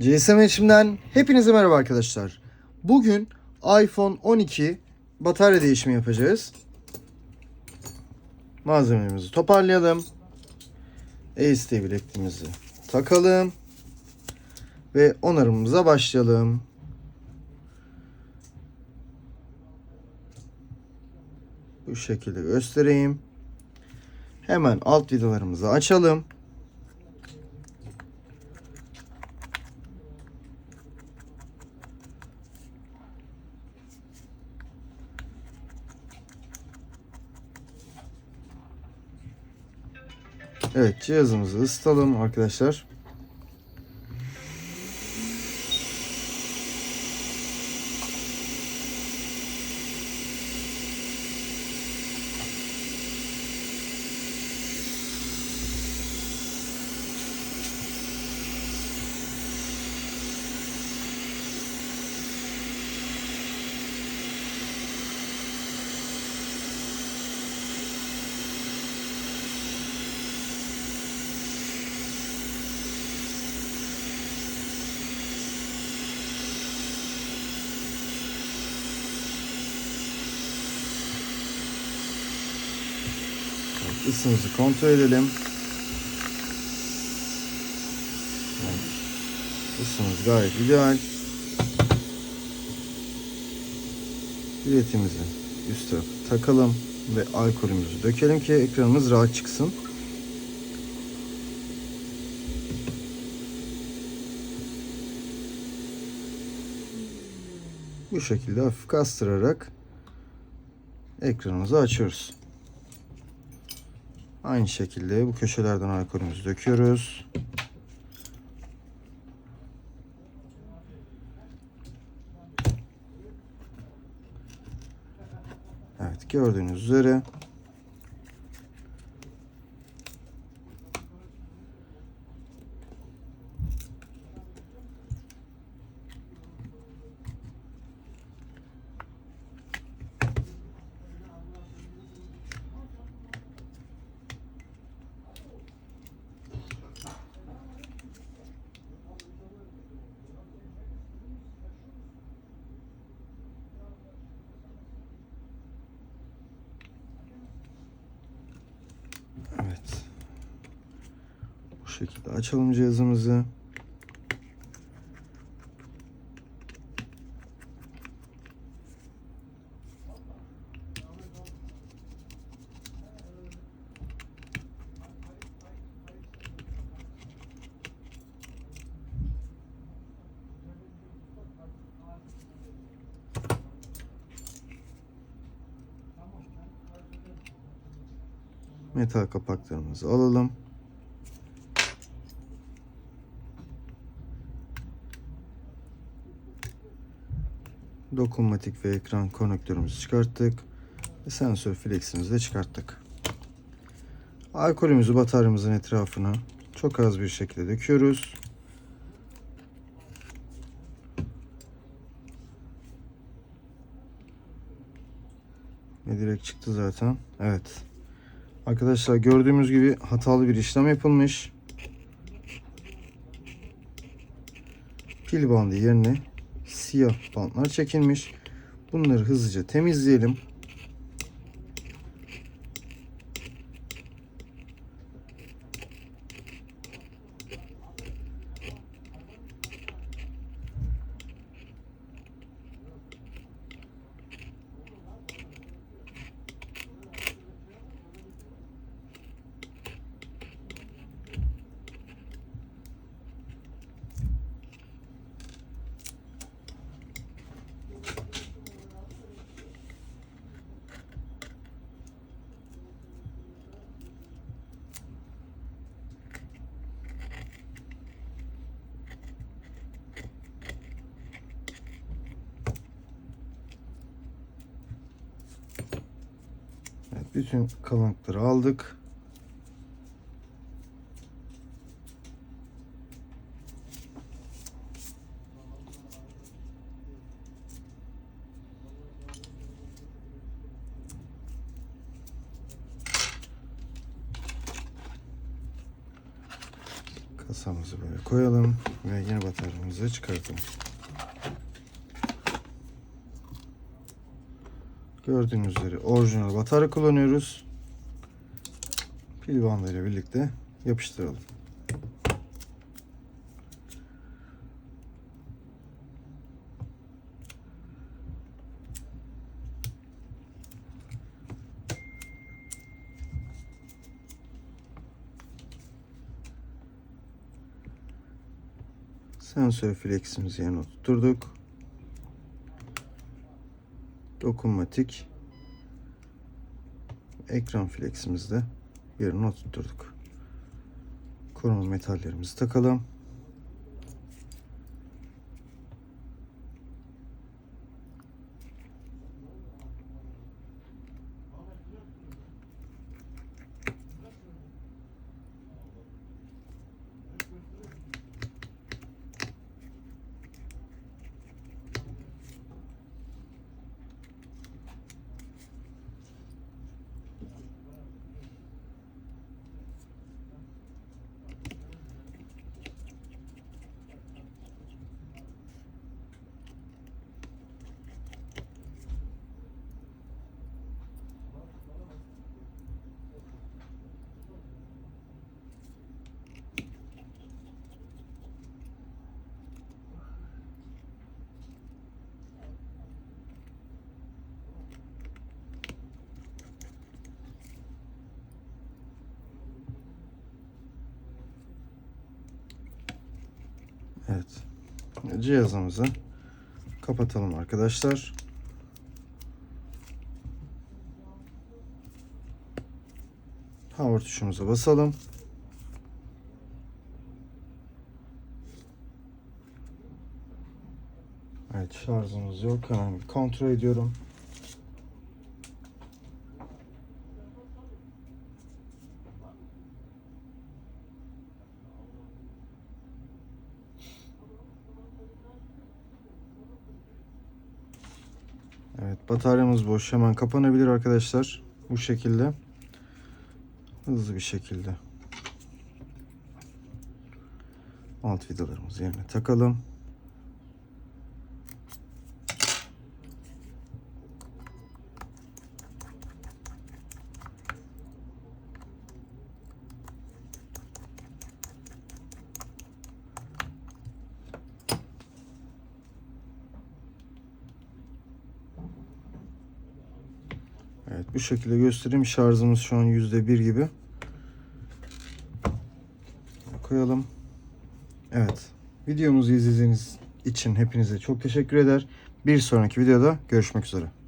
GSM Erişim'den hepinize merhaba arkadaşlar. Bugün iPhone 12 batarya değişimi yapacağız. Malzemelerimizi toparlayalım. AST bilekliğimizi takalım. Ve onarımımıza başlayalım. Bu şekilde göstereyim. Hemen alt vidalarımızı açalım. Evet cihazımızı ısıtalım arkadaşlar. Isımızı kontrol edelim. Isımız gayet ideal. Biletimizi üst tarafa takalım ve alkolümüzü dökelim ki ekranımız rahat çıksın. Bu şekilde hafif kastırarak ekranımızı açıyoruz. Aynı şekilde bu köşelerden alkolümüzü döküyoruz. Evet gördüğünüz üzere Evet. Bu şekilde açalım cihazımızı. Metal kapaklarımızı alalım. Dokunmatik ve ekran konnektörümüzü çıkarttık. Ve sensör fleximizi de çıkarttık. Alkolümüzü bataryamızın etrafına çok az bir şekilde döküyoruz. Ve direkt çıktı zaten. Evet. Arkadaşlar gördüğümüz gibi hatalı bir işlem yapılmış. Pil bandı yerine siyah bantlar çekilmiş. Bunları hızlıca temizleyelim. Evet, bütün kalıntıları aldık. Masamızı böyle koyalım ve yeni bataryamızı çıkartalım. Gördüğünüz üzere orijinal batarya kullanıyoruz. Pil bandıyla birlikte yapıştıralım. Sensör fleximizi yerine oturturduk. Dokunmatik ekran fleximizi de yerine oturturduk. Koruma metallerimizi takalım. Evet. Cihazımızı kapatalım arkadaşlar. Power tuşumuza basalım. Evet şarjımız yok. Hemen kontrol ediyorum. Evet bataryamız boş. Hemen kapanabilir arkadaşlar. Bu şekilde. Hızlı bir şekilde. Alt vidalarımızı yerine takalım. Bu şekilde göstereyim. Şarjımız şu an %1 gibi. Koyalım. Evet. Videomuzu izlediğiniz için hepinize çok teşekkür eder. Bir sonraki videoda görüşmek üzere.